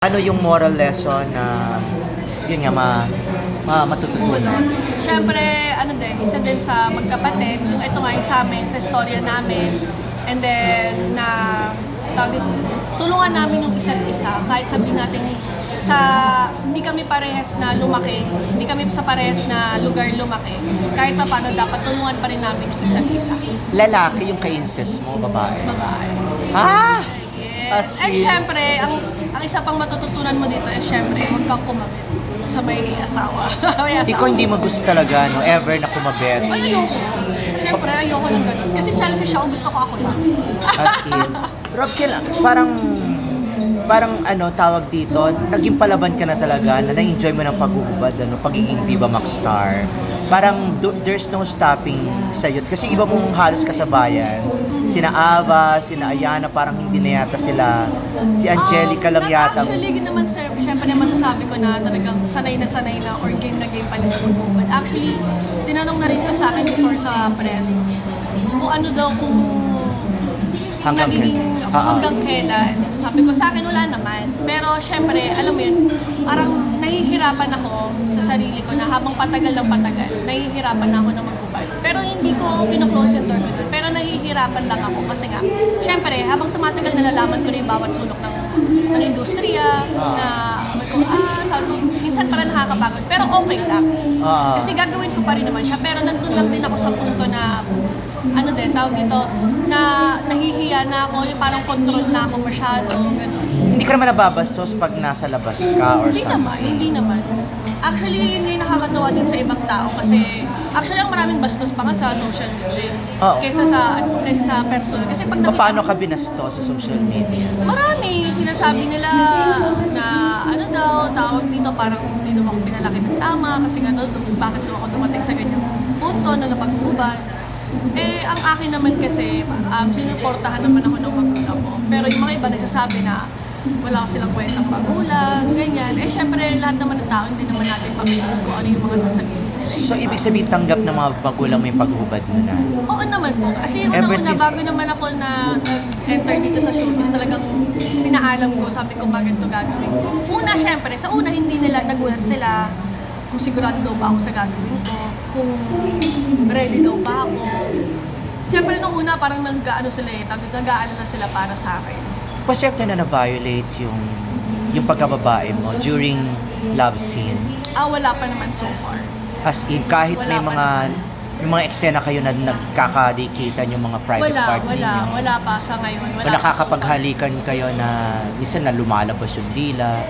Ano yung moral lesson na yun nga ma, ma matututunan? Siyempre, ano din, isa din sa magkapatid. Yung ito nga yung sa amin, sa istorya namin. And then, na tawag dito, tulungan namin yung isa't isa. Kahit sabihin natin, sa hindi kami parehas na lumaki, hindi kami sa parehas na lugar lumaki. Kahit pa paano, dapat tulungan pa rin namin yung isa't isa. Lalaki yung ka-incest mo, babae. Babae. Ha? Yes. As And in- syempre, ang, ang isa pang matututunan mo dito is syempre, huwag kang kumabit sa may asawa. may asawa. Ikaw hindi mo gusto talaga, no, ever na kumabet. Ay, ayoko. Siyempre, ayoko ng ganun. Kasi selfish ako, gusto ko ako lang. As in, Rob, kailan, parang, parang ano, tawag dito, naging palaban ka na talaga, na na-enjoy mo ng paghuhubad, ano, pagiging Viva Max star. Parang do- there's no stopping sa'yo. Kasi iba mong halos kasabayan. Sina Ava, sina Ayana, parang hindi na yata sila. Si Angelica Um, lang yata. Actually, yun naman, sir, syempre naman masasabi ko na talagang sanay na sanay na or game na game pa niya sa pagbubuhat. Actually, tinanong na rin ko sa akin before sa press kung ano daw kung Hanggang nagiging kailan? Ah, ah. hanggang kailan. Sabi ko sa akin wala naman. Pero syempre, alam mo yun, parang nahihirapan ako sa sarili ko na habang patagal ng patagal, nahihirapan na ako na maghubad. Pero hindi ko kino-close yung door ko doon. Pero nahihirapan lang ako kasi nga, syempre, habang tumatagal nalalaman ko na yung bawat sulok ng, ng industriya, na sabi ko, ah, sabi ko, minsan pala nakakapagod. Pero okay lang. Ah. Kasi gagawin ko pa rin naman siya. Pero nandun lang din ako sa punto na, ano din, tawag dito, na nahihiya na ako, yung parang control na ako masyado, gano'n. Hindi ka naman nababastos pag nasa labas ka or Hindi something. naman, hindi naman. Actually, yun yung nakakatawa din sa ibang tao kasi actually ang maraming bastos pa nga sa social media Oo. kaysa sa kaysa sa personal. Kasi pag nakita Paano ka binasto sa social media? Marami. Sinasabi nila na ano daw, tawag dito parang hindi daw ako pinalaki ng tama kasi nga daw, bakit daw ako dumating sa ganyang punto na napagbuban. Eh, ang akin naman kasi, um, sinuportahan naman ako ng magulang ko. Pero yung mga iba nagsasabi na wala ko silang kwentang magulang, ganyan. Eh, syempre, lahat naman ng tao, hindi naman natin pamilis kung ano yung mga sasabihin nila. So, ibig sabihin, tanggap ng mga magulang mo yung paghubad mo na. Oo naman po. Kasi yung Ever una-una, since- bago naman ako na nag-enter dito sa showbiz, talagang pinaalam ko, sabi ko bakit ito gagawin ko. Una, syempre, sa una hindi nila nagulat sila kung sigurado daw ba ako sa gagawin ko, kung ready daw ba ako. Syempre, nung una, parang nag-ano sila eh, tag- nag-aalala sila para sa akin. Pasip na na-violate yung yung pagkababae mo during love scene. Ah, wala pa naman so far. As in, kahit may Wala pa mga yung mga eksena kayo na nagkakadikitan yung mga private Wala, part wala, ninyo. wala pa sa ngayon. O Wala pa so nakakapaghalikan kayo na minsan na lumalabas yung dila.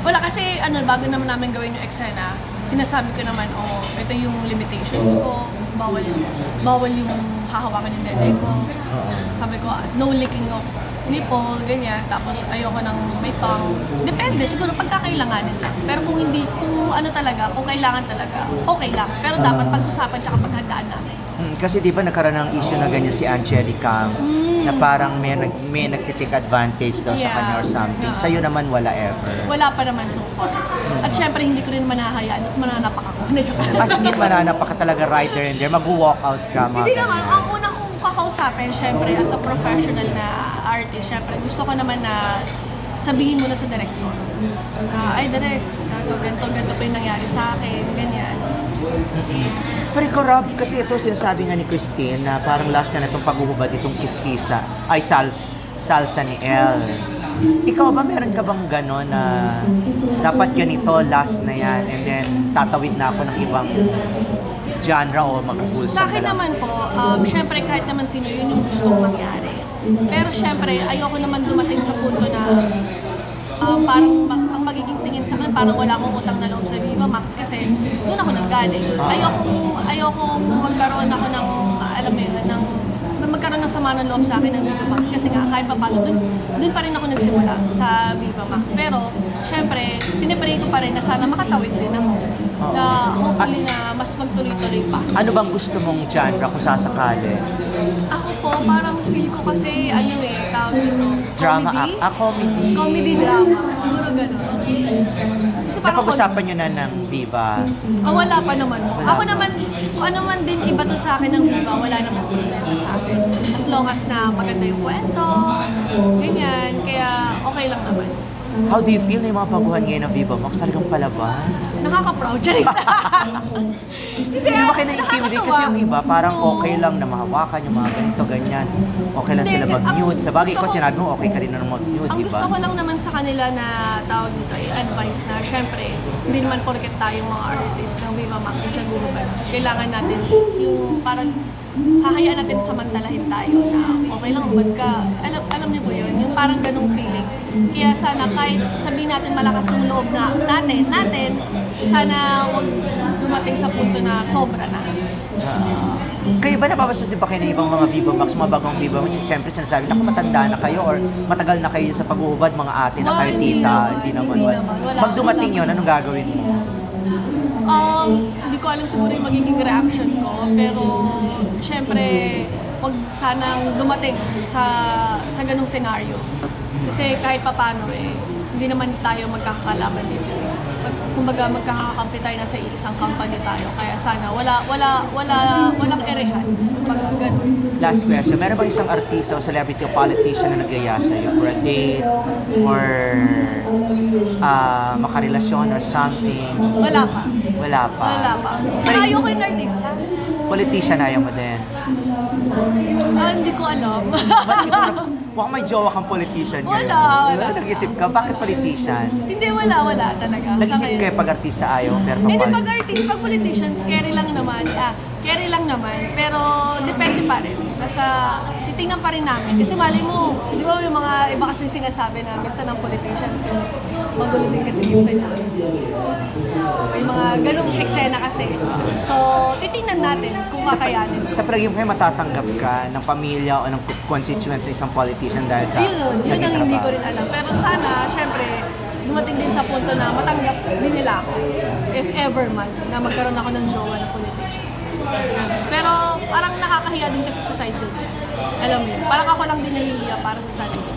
Wala kasi ano, bago naman namin gawin yung eksena, sinasabi ko naman, oh, ito yung limitations ko, bawal yung, bawal yung hahawakan yung dede ko. Oo. Sabi ko, ah, no licking of nipple, ganyan. Tapos ayoko ng may tongue. Depende, siguro pagkakailanganin lang. Pero kung hindi, kung ano talaga, kung kailangan talaga, okay lang. Pero dapat pag-usapan tsaka paghandaan namin. Mm, kasi di ba nagkaroon ng issue na ganyan si Angelica Mm. na parang may, nag, may nagtitake advantage daw sa Yeah. kanya or something. Yeah. Sa'yo naman wala ever. Wala pa naman so far. At syempre, hindi ko rin manahayaan at mananapak ako. Lang. As in, mananapa ka talaga right there and there. Mag-walk out ka, mga Hindi naman. ganyan. Ang una kong kakausapin, syempre, as a professional na artist, syempre, gusto ko naman na sabihin mo na sa director. Na, ay, direct, ganito, ganito, ganito pa yung nangyari sa akin, ganyan. Pero Rob, kasi ito sinasabi nga ni Christine na parang last na na itong paghuhubad itong kiskisa, ay sals, salsa ni El. Ikaw ba, meron ka bang gano'n na dapat ganito, last na yan, and then tatawid na ako ng ibang genre o mag-pulsa Sa akin naman po, um, syempre, kahit naman sino, yun yung gusto kong mangyari. Pero syempre, ayoko naman dumating sa punto na um, parang ang magiging tingin sa akin, parang wala akong utang na loob sa Max kasi doon ako nanggaling. Ayoko, ayoko magkaroon ako ng, alam mo yun, ng magkaroon ng sama ng loob sa akin ng Viva Max kasi nga kahit pa paano, doon, doon pa rin ako nagsimula sa Viva Max. Pero, syempre, pinipray ko pa rin na sana makatawid din ako. Na hopefully na mas magtuloy-tuloy pa. Ano bang gusto mong genre kung sasakali? Ako po, parang feel ko kasi, ano eh, tawag dito, Drama comedy? act? Ah, comedy. Comedy drama. Siguro Napag-usapan nyo na ng Viva. Oh, wala pa naman po. Ako naman, kung ano man din iba to sa akin ng Viva, wala naman problema sa akin. As long as na maganda yung kwento, ganyan, kaya okay lang naman. How do you feel na yung mga baguhan ngayon ng Viva Max? Talagang palaban? Nakaka-proud. Charis. Hindi, Hindi ba kayo na-intimidate? Kasi yung iba, parang okay lang na mahawakan yung mga ganito, ganyan. Okay lang Hindi, sila mag-nude. Sa bagay, gusto ko- sinabi mo, okay ka rin na mag-nude, Ang di gusto ba? ko lang naman sa kanila na tawag dito ay advice na syempre, hindi naman porket tayong mga artist ng Viva Max is naguhubad. Kailangan natin yung parang hahayaan natin samantalahin tayo na okay lang hubad ka. Alam, alam niyo po yun, yung parang ganong feeling. Kaya sana kahit sabihin natin malakas yung loob na natin, natin, sana huwag dumating sa punto na sobra na. Kayo ba nababasusin ba kayo ng ibang mga Viva Max, mga bagong Viva Max? Siyempre sinasabi, naku matanda na kayo or matagal na kayo sa paghuhubad, mga ate na kayo, hindi tita, naman, hindi naman. hindi Wala. naman. Wala, Pag dumating wala. yun, anong gagawin mo? Um, hindi ko alam siguro yung magiging reaction ko, pero syempre, wag sanang dumating sa sa ganung senaryo. Kasi kahit papano eh, hindi naman tayo magkakalaban dito. Kumbaga magkakakampi tayo nasa isang company tayo. Kaya sana wala wala wala walang erehan. Kumbaga ganun. Last question, meron ba isang artista o celebrity o politician na nagyaya sa'yo for a date or ah, makarelasyon or something? Wala pa. Wala pa. Wala pa. Tsaka ayoko yung artista. Politician ayaw mo din. Ah, hindi ko alam. Mas gusto mo, mukhang may jowa kang politician. Wala, wala. Nag-isip ka, bakit politician? hindi, wala, wala talaga. Nag-isip kayo pag artista ayaw, pero pag Hindi, pag artist, pag politicians, carry lang naman. Ah, carry lang naman. Pero depende pa rin. Nasa, titingnan pa rin namin. Kasi mali mo, di ba yung mga iba kasi sinasabi na minsan ng politicians, magulo din kasi minsan yun. Mga ganong eksena kasi. So, titingnan natin kung kakayanin. sa mo kayo matatanggap ka ng pamilya o ng constituents sa isang politician dahil sa Yun, yun ang hindi ko rin alam. Pero sana, syempre, dumating din sa punto na matanggap din nila ako. If ever man, na magkaroon ako ng jowa na politicians. Pero parang nakakahiya din kasi sa side ko. Alam mo yun, parang ako lang din nahihiya para sa sarili.